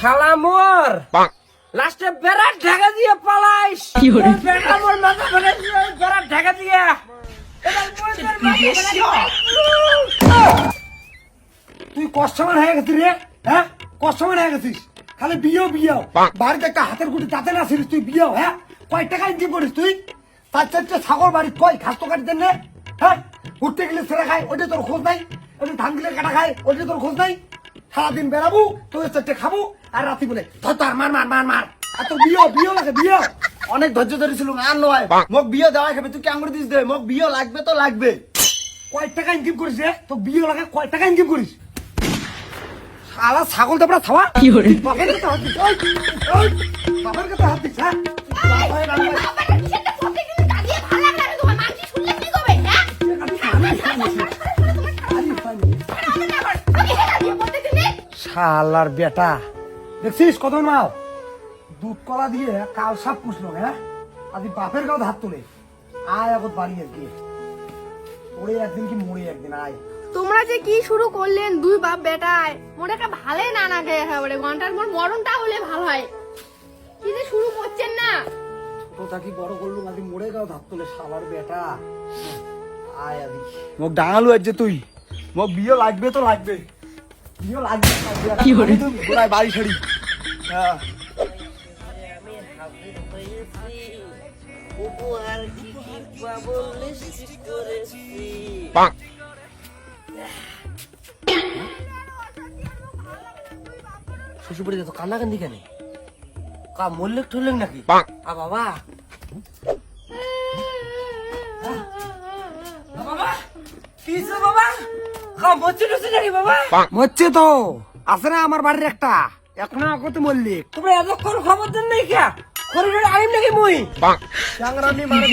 শালা মোর! লাস্টে বেড়ার ঢাকা দিয়ে পালাইস। বেটা মোর মাথা ফেলে দিয়ে বেড়ার ঢাকা দিয়ে। তুই কষ্টমান হয়ে গেছিস রে হ্যাঁ? কষ্টমান হয়ে গেছিস। খালি বিয়েও বিয়েও। বাড়িতে একটা হাতের গুটি তাতে না ছিলিস তুই বিয়েও হ্যাঁ? কয় টাকা ইনকাম করিস তুই? তার চারটে ছাগল বাড়ি কয়? খাস তো কাটি দেন হ্যাঁ? উঠতে গেলে ছেড়ে খায় ওটা তোর খোঁজ নাই। ওটা ধান গিলে কাটা খায় ওটা তোর খোঁজ নাই। সারাদিন বেড়াবো তোর চারটে খাব আর রাতি বলে ধর ধর, মার মার মার মার। আর তোর বিয়েও বিয়েও লাগে বিয়েও। অনেক ধৈর্য ধরেছিল আর নয়। মোক বিয়ে দেওয়া খাবে তুই কেমন দিস দে। মোক বিয়ে লাগবে তো লাগবে। কয় টাকা ইনকাম করিস রে তোর বিয়ে লাগে কয় টাকা ইনকাম করিস। শালা ছাগল খাওয়া কি হরে? বাপের কাছে হাত দিস ওই, ওই, বাপের কাছে হাত দিস হ্যাঁ? শালার বেটা। দেখছিস কত মাও দুধ কলা দিয়ে কাল সাপ পুষলো হ্যাঁ? আজ বাপের গাও হাত তোলে। আয় আগত বাড়ি আজকে ওরে একদিন কি মরে একদিন আয়। তোমরা যে কি শুরু করলেন দুই বাপ বেটায়? মোর একটা ভালে না না খেয়ে একেবারে ঘণ্টার মোর মরণটা হলে ভালো হয়। কি যে শুরু করছেন না? ছোট থাকি বড় করলু আজ মরে গাও হাত তোলে শালার বেটা। আয় আদি। মোক ডাঙালু আজ যে তুই। মোক বিয়ে লাগবে তো লাগবে। বাড়ি ছাড়ি হ্যাঁ আমি হাজির হয়েছি উপহার কি কি পাবো নিশ্চিত করেছি শ্বশুরবাড়ি তো কান্না কান্দি কেন? কা মল্লিক ঠুললেন নাকি? আ বাবা। বাবা। কা বাবা? মরছে তো। আছে না আমার বাড়ির একটা? এখন আগত মল্লিক তোমরা এতক্ষণ খবর দেন নাই কে? খরিডোরে আইম নাকি মুই? চাংরামি মারে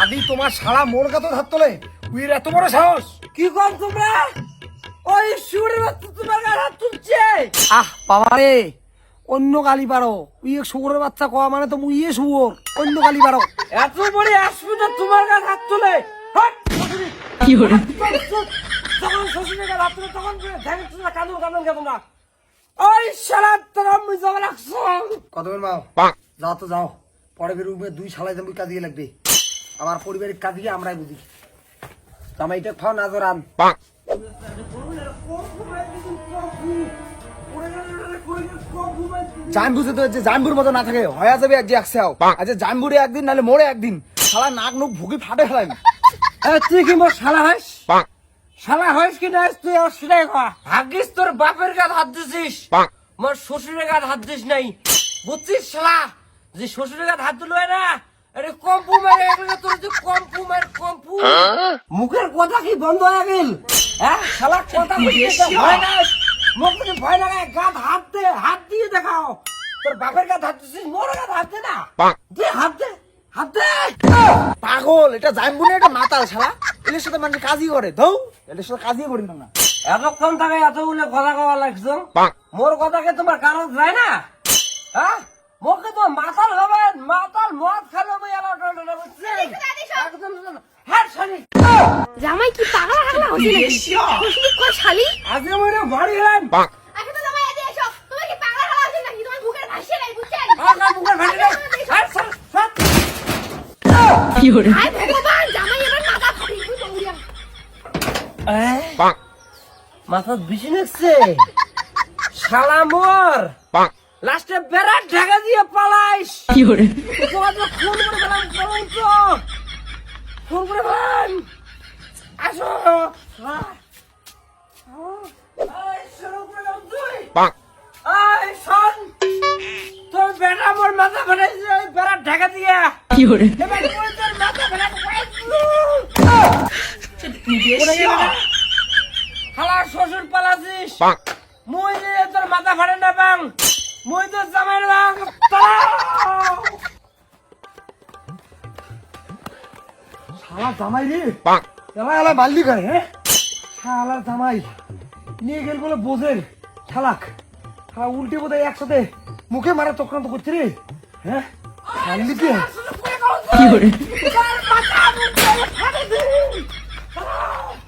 আদি তোমার শালা মোর গাতো হাত তোলে। উইর এত বড় সাহস। কি কম তোমরা? ওই সুরের বাচ্চা তোমার গায়ে হাত তুলছে। আহ বাবা রে অন্য গালি পারো। উই এক শুয়োরের বাচ্চা কোয়া মানে তো মুইয়ে শুয়োর। অন্য গালি পারো। এত বড় অসুবিধা তোমার গায়ে হাত তুলে। হাট! কি hore তখন কে তোমরা ওই শালা তোরা রাখছো কত বের মাও? যাও তো যাও। পরে বের রুমে দুই শালাই তুমি কাজিয়ে লাগবে। আমার পরিবারের কাজিয়ে আমরাই বুঝি। জামাইটা খাও না জোরান। তো যে জানবুর মতো না থাকে হয়ে যাবে আজ একসাও আচ্ছা জানবুরে একদিন নাহলে মোড়ে একদিন। শালা নাক মুখ ভুগি ফাটে ফেলাই এ, তুই কি মোর শালা হইস শালা হইস কি না তুই ওর সেটাই কয়া ভাগ্যিস তোর বাপের গায়ে হাত দিছিস। মোর শ্বশুরের গায়ে হাত দিস নাই। বুঝছিস শালা? যে শ্বশুরের গায়ে হাত দিল না আরে কম্পু মারে এগুলো তোর যে কম্পু মার কম্পু। মুখের কথা কি বন্ধ হয়ে গেল? হ্যাঁ? শালা কথা বলতে ভয় না মুখ যদি ভয় না লাগে গাত হাত দে হাত দিয়ে দেখাও। তোর বাপের গায়ে হাত দিছিস মোর গায়ে হাত দে না। দে হাত দে হাত দে। পাগল এটা জানবু না এটা মাতাল শালা? এদের সাথে মানুষ কাজই করে ধৌ। এদের সাথে কাজই করি না এতক্ষণ থাকে এতগুলো কথা কওয়া লাগছো? মোর কথাকে তোমার কারণ যায় না? হ্যাঁ? মোকে তো মাতাল হবে মাতাল মদ খাবে বই একদম হ্যাঁ শালি। জামাই কি পাগলা হাগলা হচ্ছে নাকি? খুশি কর শালি। আজকে মনে বাড়ি গেলাম আগে তো জামাই এদিকে এসো। তুমি কি পাগলা হাগলা হচ্ছে নাকি? তোমার বুকের ভাসিয়ে নাই বুঝছেন? আগা মুখে ফেটে দেয় সর সর। কি hore আয় ভগবান জামাই এবার মাথা ফাটি তুই দৌড়িয়া মাথা বেশি লাগছে শালা মোর। লাস্টে বেড়ার ঢাকা দিয়ে পালাইস। কি তোমাদের ফোন করে ফেলাম বলুন তো। ফোন করে ফেলাম। আসো। হ্যাঁ। করে। তোর বেটা মোর মাথা ওই বেড়ার ঢাকা দিয়ে। কি এবার তোর মাথা ফেলে হালা শ্বশুর পালাছিস মুই যে তোর মাথা না বাং মুই তো জামাই বাং শালা জামাই রে। এলা এলা বাল্লি করে হ্যাঁ? শালা জামাই। নিয়ে গেল বলে বোঝের শালাক। শালা উল্টে বোধ একসাথে মুখে মারা চক্রান্ত করছে রে। হ্যাঁ? খালি দিয়ে। কি ফাটে Oh!